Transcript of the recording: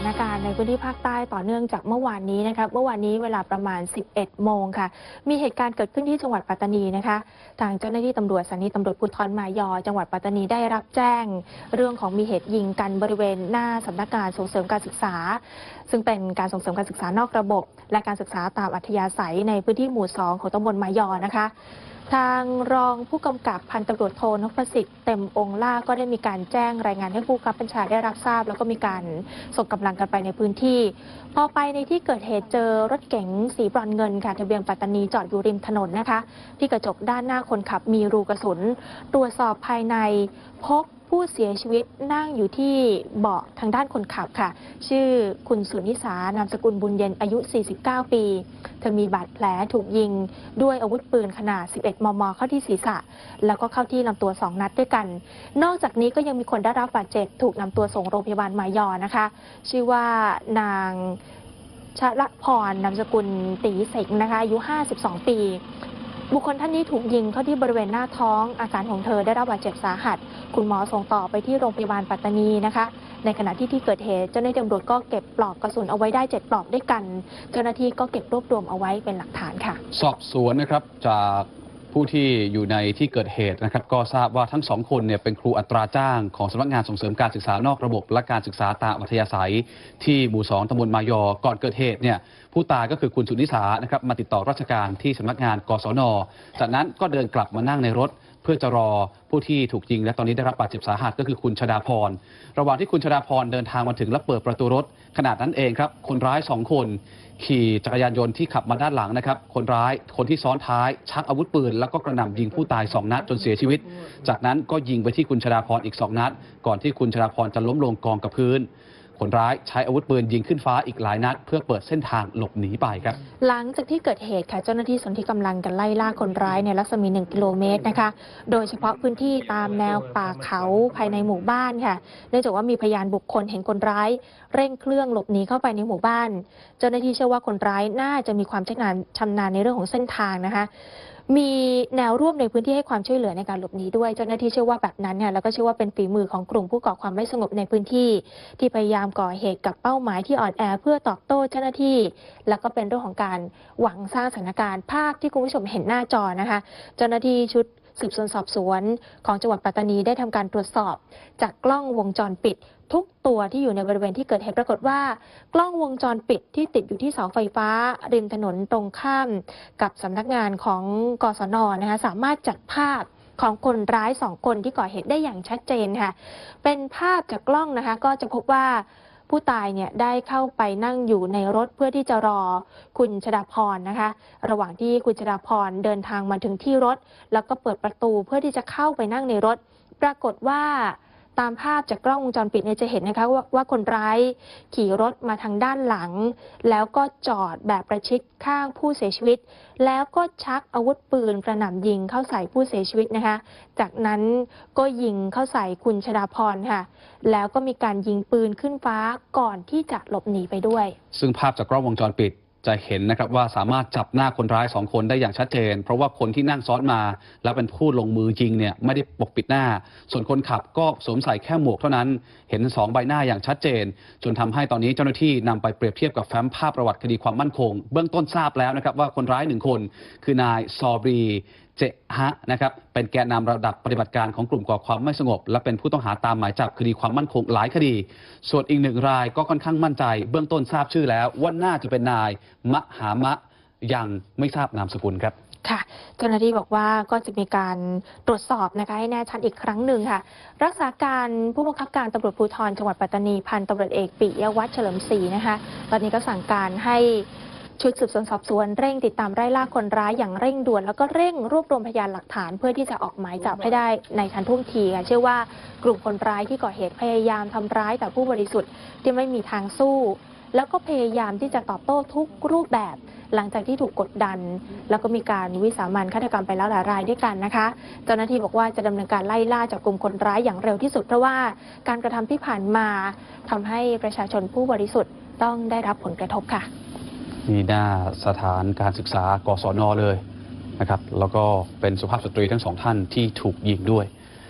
ถานการณ์ในพื้นที่ภาคใต้ต่อเนื่องจากเมื่อวานนี้นะคะเมื่อวานนี้เวลาประมาณ 11 โมงค่ะ มีเหตุการณ์เกิดขึ้นที่จังหวัดปัตตานีนะคะ ทางเจ้าหน้าที่ตำรวจสถานีตำรวจภูธรมายอ จังหวัดปัตตานีได้รับแจ้ง เรื่องของมีเหตุยิงกันบริเวณหน้าสำนักงานส่งเสริมการศึกษา ซึ่งเป็นการส่งเสริมการศึกษานอกระบบ และการศึกษาตามอัธยาศัยในพื้นที่หมู่ 2 ของตำบลมายอนะคะ ทางรองผู้กำกับพันตำรวจโทนพสิทธิ์เต็มองล่าก็ได้มีการแจ้งรายงานให้ผู้กำกับบัญชาได้รับทราบ แล้วก็มีการส่งกำลังกันไปในพื้นที่ พอไปในที่เกิดเหตุเจอรถเก๋งสีบรอนเงินค่ะทะเบียนปัตตานีจอดอยู่ริมถนนนะคะ ที่กระจกด้านหน้าคนขับมีรูกระสุน ตรวจสอบภายในพบ ผู้เสียชีวิตนั่งอยู่ที่เบาะทางด้านคนขับค่ะ ชื่อคุณสุนิสานามสกุลบุญเย็นอายุ 49 ปี เธอมีบาดแผลถูกยิงด้วยอาวุธปืนขนาด 11 มม เข้าที่ศีรษะ แล้วก็เข้าที่ลำตัว 2 นัดด้วยกัน นอกจากนี้ก็ยังมีคนได้รับบาดเจ็บถูกนำตัวส่งโรงพยาบาลมายอนะคะ ชื่อว่านางชละพรนามสกุลตีเสงนะคะอายุ 52 ปี บุคคลท่านนี้ถูกยิงเข้าที่บริเวณหน้าท้อง อาการของเธอได้รับบาดเจ็บสาหัส คุณหมอส่งต่อไปที่โรงพยาบาลปัตตานีนะคะ ในขณะที่ที่เกิดเหตุเจ้าหน้าที่ตำรวจก็เก็บปลอกกระสุนเอาไว้ได้7ปลอกด้วยกัน เจ้าหน้าที่ก็เก็บรวบรวมเอาไว้เป็นหลักฐานค่ะ สอบสวนนะครับจาก ผู้ที่อยู่ในที่เกิดเหตุนะครับ ก็ทราบว่าทั้งสองคนเนี่ยเป็นครูอัตราจ้างของสำนักงานส่งเสริมการศึกษานอกระบบ และการศึกษาตามอัธยาศัย ที่หมู่สองตำบลมายอ ก่อนเกิดเหตุเนี่ยผู้ตายก็คือคุณสุนิสานะครับมาติดต่อราชการที่สำนักงานกศนจากนั้นก็เดินกลับมานั่งในรถ เพื่อจะรอผู้ที่ถูกยิงและตอนนี้ได้รับบาดเจ็บสาหัสก็คือคุณชดาพร ระหว่างที่คุณชดาพรเดินทางมาถึงและเปิดประตูรถขนาดนั้นเองครับ คนร้ายสองคน ขี่จักรยานยนต์ที่ขับมาด้านหลังนะครับ คนร้ายคนที่ซ้อนท้าย ชักอาวุธปืน แล้วก็กระหน่ำยิงผู้ตายสองนัดจนเสียชีวิต จากนั้นก็ยิงไปที่คุณชดาพรอีกสองนัด ก่อนที่คุณชดาพรจะล้มลงกองกับพื้น คนร้ายใช้อาวุธปืนยิงขึ้นฟ้าอีกหลายนัด เพื่อเปิดเส้นทางหลบหนีไปครับ หลังจากที่เกิดเหตุค่ะเจ้าหน้าที่สนที่กำลังกันไล่ล่าคนร้ายในรัศมี 1 กิโลเมตรนะคะ โดยเฉพาะพื้นที่ตามแนวป่าเขาภายในหมู่บ้านค่ะ เนื่องจากว่ามีพยานบุคคลเห็นคนร้าย เร่งเครื่องหลบหนีเข้าไปในหมู่บ้าน เจ้าหน้าที่เชื่อว่าคนร้ายน่าจะมีความชำนาญชำนาญในเรื่องของเส้นทางนะคะ มีแนวร่วมในพื้นที่ให้ความช่วยเหลือในการหลบหนีด้วยเจ้าหน้าที่เชื่อว่าแบบนั้นเนี่ยแล้วก็เชื่อว่าเป็นฝีมือของกลุ่มผู้ก่อความไม่สงบในพื้นที่ ที่พยายามก่อเหตุกับเป้าหมายที่อ่อนแอเพื่อตอบโต้เจ้าหน้าที่ แล้วก็เป็นเรื่องของการหวังสร้างสถานการณ์ภาพที่คุณผู้ชมเห็นหน้าจอนะคะ เจ้าหน้าที่ชุด สืบสวนสอบสวน ของจังหวัดปัตตานีได้ทำการตรวจสอบ จากกล้องวงจรปิด ทุกตัวที่อยู่ในบริเวณที่เกิดเหตุปรากฏว่า กล้องวงจรปิดที่ติดอยู่ที่เสาไฟฟ้า ริมถนนตรงข้าม กับสำนักงานของกศนนะคะสามารถจัดภาพของคนร้ายสองคนที่ก่อเหตุได้อย่างชัดเจนค่ะ เป็นภาพจากกล้องนะคะ ก็จะพบว่า ผู้ตายเนี่ยได้เข้าไปนั่งอยู่ในรถเพื่อที่จะรอคุณชดาพรนะคะ ระหว่างที่คุณชดาพรเดินทางมาถึงที่รถ แล้วก็เปิดประตูเพื่อที่จะเข้าไปนั่งในรถ ปรากฏว่า ตามภาพจากกล้องวงจรปิดเนี่ยจะเห็นนะคะวว่าคนร้ายขี่รถมาทางด้านหลัง แล้วก็จอดแบบประชิดข้างผู้เสียชีวิต แล้วก็ชักอาวุธปืนกระหน่ำยิงเข้าใส่ผู้เสียชีวิตนะคะ จากนั้นก็ยิงเข้าใส่คุณชดาพรค่ะ แล้วก็มีการยิงปืนขึ้นฟ้าก่อนที่จะหลบหนีไปด้วย ซึ่งภาพจากกล้องวงจรปิด จะเห็นนะครับว่าสามารถจับหน้าคนร้ายสองคนได้อย่างชัดเจน เพราะว่าคนที่นั่งซ้อนมา แล้วเป็นผู้ลงมือยิงเนี่ยไม่ได้ปกปิดหน้า ส่วนคนขับก็สวมใส่แค่หมวกเท่านั้น เห็นสองใบหน้าอย่างชัดเจน จนทำให้ตอนนี้เจ้าหน้าที่นำไปเปรียบเทียบกับแฟ้มภาพประวัติคดีความมั่นคง เบื้องต้นทราบแล้วนะครับว่าคนร้ายหนึ่งคน คือนายซอบรี เจฮะนะครับเป็นแกนนำระดับปฏิบัติการของกลุ่มก่อความไม่สงบ และเป็นผู้ต้องหาตามหมายจับคดีความมั่นคงหลายคดี ส่วนอีกหนึ่งรายก็ค่อนข้างมั่นใจ เบื้องต้นทราบชื่อแล้วว่าน่าจะเป็นนาย มหามะยังไม่ทราบนามสกุลครับค่ะเจ้าหน้าที่บอกว่าก็จะมีการตรวจสอบนะคะให้แน่ชัดอีกครั้งหนึ่งค่ะ รักษาการผู้บังคับการตำรวจภูธรจังหวัดปัตตานีพันตำรวจเอกปิยวัฒน์เฉลิมศรีนะคะตอนนี้ก็สั่งการให้ ชุดสืบสวนสอบสวนเร่งติดตามไล่ล่าคนร้ายอย่างเร่งด่วน แล้วก็เร่งรวบรวมพยานหลักฐานเพื่อที่จะออกหมายจับให้ได้ในทันท่วงทีค่ะเชื่อว่ากลุ่มคนร้ายที่ก่อเหตุพยายามทำร้ายแต่ผู้บริสุทธิ์ที่ไม่มีทางสู้ แล้วก็พยายามที่จะตอบโต้ทุกรูปแบบ หลังจากที่ถูกกดดัน แล้วก็มีการวิสามันฆาตกรรมไปแล้วหลายรายด้วยกันนะคะ เจ้าหน้าที่บอกว่าจะดำเนินการไล่ล่าจับกลุ่มคนร้ายอย่างเร็วที่สุดเพราะว่าการกระทำที่ผ่านมาทำให้ประชาชนผู้บริสุทธิ์ต้องได้รับผลกระทบค่ะ มีหน้าสถานการศึกษากศนเลยนะครับ แล้วก็เป็นสุภาพสตรีทั้งสองท่านที่ถูกยิงด้วย